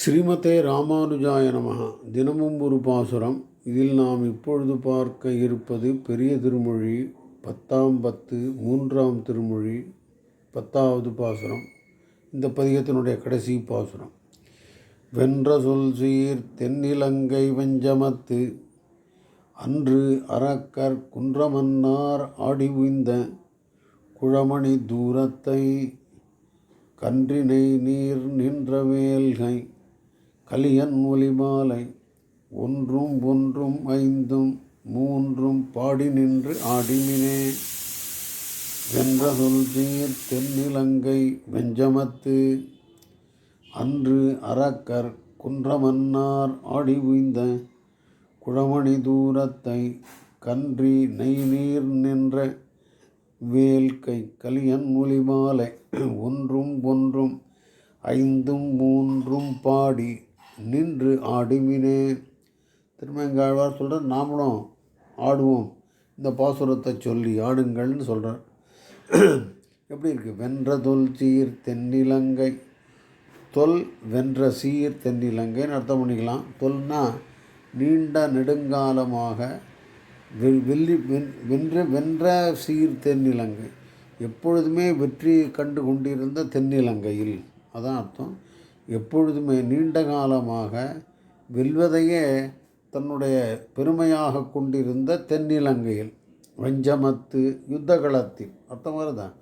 ஸ்ரீமதே ராமானுஜாய நமகா தினமும் ஒரு பாசுரம். இதில் நாம் இப்பொழுது பார்க்க இருப்பது பெரிய திருமொழி பத்தாம் பத்து மூன்றாம் திருமொழி பத்தாவது பாசுரம். இந்த பதிகத்தினுடைய கடைசி பாசுரம். வென்ற சொல் சீர் தென்னிலங்கை வெஞ்சமத்து அன்று அரக்கர் குன்றமன்னார் ஆடி உய்ந்த குழமணி தூரத்தை கன்றினை நீர் நின்ற வேல்கை. கலியன் ஒலிமாலை ஒன்றும் ஒன்றும் ஐந்தும் மூன்றும் பாடி நின்று ஆடிமினே வென்ற சொல் சீர் தென்னிலங்கை வெஞ்சமத்து. அன்று அரக்கர் குன்றமன்னார் ஆடி உய்ந்த குழமணி தூரத்தை கன்றி நெய் நீர் நின்ற வேல்கை கலியன் ஒலிமாலை ஒன்றும் ஒன்றும் ஐந்தும் மூன்றும் பாடி நின்று ஆடுமினே. திருமங்காழ்வார் சொல்கிறார் நாமளும் ஆடுவோம். இந்த பாசுரத்தை சொல்லி ஆடுங்கள்னு சொல்கிறார் எப்படி இருக்குது வென்ற தொல் சீர் தென்னிலங்கை. தொல் வென்ற சீர் தென்னிலங்கைன்னு அர்த்தம் பண்ணிக்கலாம். தொல்னா நீண்ட நெடுங்காலமாக வெ- வெள்ளி வென் வென்ற வென்ற சீர் தென்னிலங்கை. எப்பொழுதுமே வெற்றி கண்டு கொண்டிருந்த தென்னிலங்கையில். அதான் அர்த்தம். எப்பொழுதுமே நீண்ட காலமாக வெல்வதையே தன்னுடைய பெருமையாக கொண்டிருந்த தென்னிலங்கையில் வஞ்சமத்து யுத்தகளத்தில் மாதிரி தான்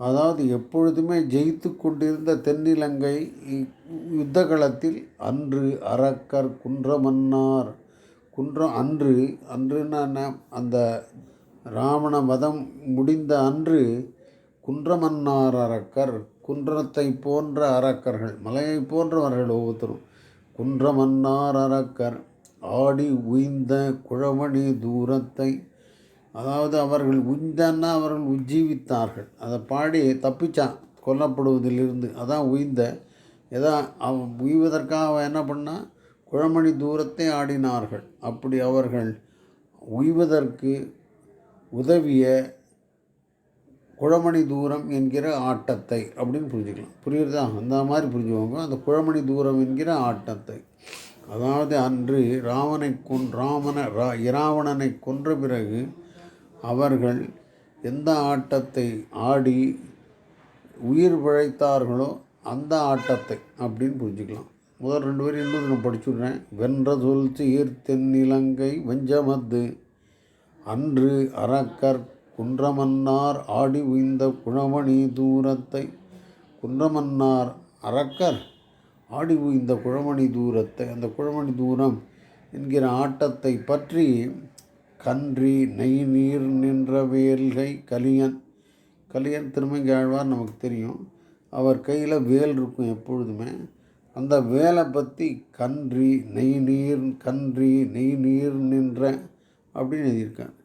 அதாவது எப்பொழுதுமே ஜெயித்து கொண்டிருந்த தென்னிலங்கை இ- யுத்தகளத்தில் அன்று அரக்கர் குன்றமன்னார் குன்றம் அன்று அன்றுன்னா அந்த ராவண மதம் முடிந்த அன்று குன்றமன்னார் அரக்கர் குன்றத்தை போன்ற அரக்கர்கள் மலையை போன்றவர்கள் ஒவ்வொருத்தரும். குன்றமன்னார் அரக்கர் ஆடி உய்ந்த குழமணி தூரத்தை அதாவது அவர்கள் உய்ந்தன்னா அவர்கள் உஜ்ஜீவித்தார்கள். அதை பாடி தப்பிச்சான் கொல்லப்படுவதிலிருந்து அதான் உய்ந்த. எதா அவன் உய்வதற்காக அவன் என்ன பண்ணால் குழமணி தூரத்தை ஆடினார்கள். அப்படி அவர்கள் உய்வதற்கு உதவிய குழமணி தூரம் என்கிற ஆட்டத்தை அப்படின்னு புரிஞ்சுக்கலாம். புரியுறதா? அந்த மாதிரி புரிஞ்சுக்கோங்க அந்த குழமணி தூரம் என்கிற ஆட்டத்தை. அதாவது அன்று ராவனை கொன் ராமனை ரா இராவணனை கொன்ற பிறகு அவர்கள் எந்த ஆட்டத்தை ஆடி உயிர் பிழைத்தார்களோ அந்த ஆட்டத்தை அப்படின்னு புரிஞ்சுக்கலாம். முதல் ரெண்டு பேரும் இன்னும் நான் படிச்சுடுறேன். வென்ற சொல் சீர் தென்னிலங்கை வெஞ்சமத்து அன்று அரக்கர் குன்றமன்னார் ஆடி உய்ந்த குழமணி தூரத்தை. குன்றமன்னார் அரக்கர் ஆடி உய்ந்த குழமணி தூரத்தை. அந்த குழமணி தூரம் என்கிற ஆட்டத்தை பற்றி கன்றி நெய் நீர் நின்ற வேல்கை கலியன். கலியன் திருமங்கி ஆழ்வார் நமக்கு தெரியும். அவர் கையில் வேல் இருக்கும் எப்பொழுதுமே. அந்த வேலை பற்றி கன்றி நெய் நீர் கன்றி நெய் நீர் நின்ற அப்படின்னு எழுதியிருக்காங்க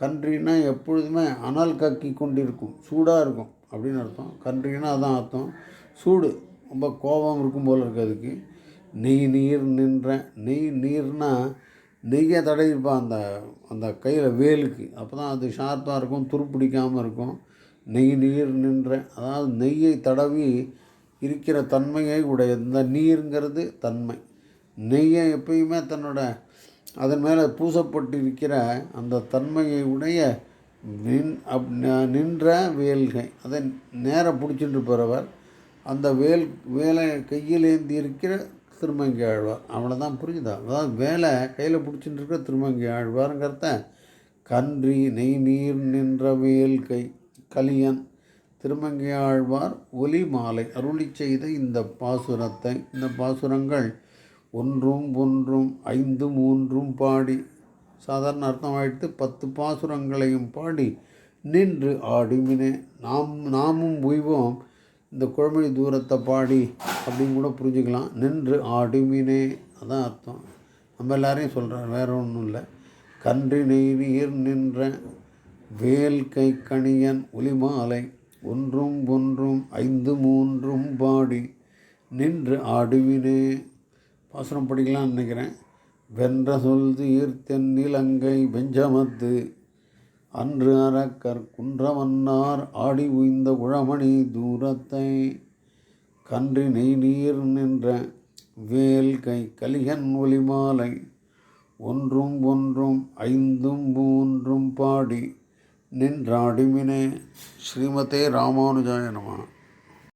கன்றினா எப்பொழுதுமே அனல் கக்கி கொண்டிருக்கும் சூடாக இருக்கும் அப்படின்னு அர்த்தம். கன்றினா அதான் அர்த்தம். சூடு ரொம்ப கோபம் இருக்கும் போல் இருக்குது அதுக்கு. நெய் நீர் நின்ற நெய் நீர்னால் நெய்யை தடவிருப்பான் அந்த அந்த கையில் வேலுக்கு. அப்போ தான் அது ஷார்ப்பாக இருக்கும் துருப்பிடிக்காமல் இருக்கும். நெய் நீர் நின்ற அதாவது நெய்யை தடவி இருக்கிற தன்மையை உடைய இந்த நீருங்கிறது தன்மை. நெய்யை எப்பயுமே தன்னோட அதன் மேலே பூசப்பட்டிருக்கிற அந்த தன்மையை உடைய நின் அப் நின்ற வேல்கை அதை நேராக பிடிச்சிட்டு போகிறவர் அந்த வேல் வேலை கையில் ஏந்தி இருக்கிற திருமங்கி ஆழ்வார். அவளை தான் புரிஞ்சுதா அதாவது வேலை கையில் பிடிச்சிட்டு இருக்கிற திருமங்கி ஆழ்வாருங்கிறத கன்றி நெய் நீர் நின்ற வேல்கை கலியன் திருமங்கை ஆழ்வார் ஒலி மாலை அருளி செய்த இந்த பாசுரத்தை இந்த பாசுரங்கள் ஒன்றும் ஒன்றும் ஐந்து மூன்றும் பாடி. சாதாரண அர்த்தம் பத்து பாசுரங்களையும் பாடி நின்று ஆடுமினே. நாம் நாமும் உய்வோம் இந்த குழமொழி தூரத்தை பாடி அப்படின்னு கூட புரிஞ்சுக்கலாம். நின்று ஆடுமினே. அதான் அர்த்தம். நம்ம எல்லாரையும் சொல்கிறார் வேற ஒன்றும் இல்லை. கன்றி நெய் நீர் நின்ற வேல் கை கணியன் ஒலிமாலை. ஒன்றும் ஒன்றும் ஐந்து மூன்றும் பாடி நின்று ஆடுவினே பாசுரம் படிக்கலாம்னு நினைக்கிறேன். வென்ற சொல் தீர் தென்னிலங்கை வெஞ்சமத்து. அன்று அறக்கர் குன்றமன்னார் ஆடி உய்ந்த குழமணி தூரத்தை. கன்றி நெய் நீர் நின்ற வேல் கை கலிகன் ஒலிமாலை. ஒன்றும் ஒன்றும் ஐந்தும் மூன்றும் பாடி நின்றாடிமினே. ஸ்ரீமதே ராமானுஜாய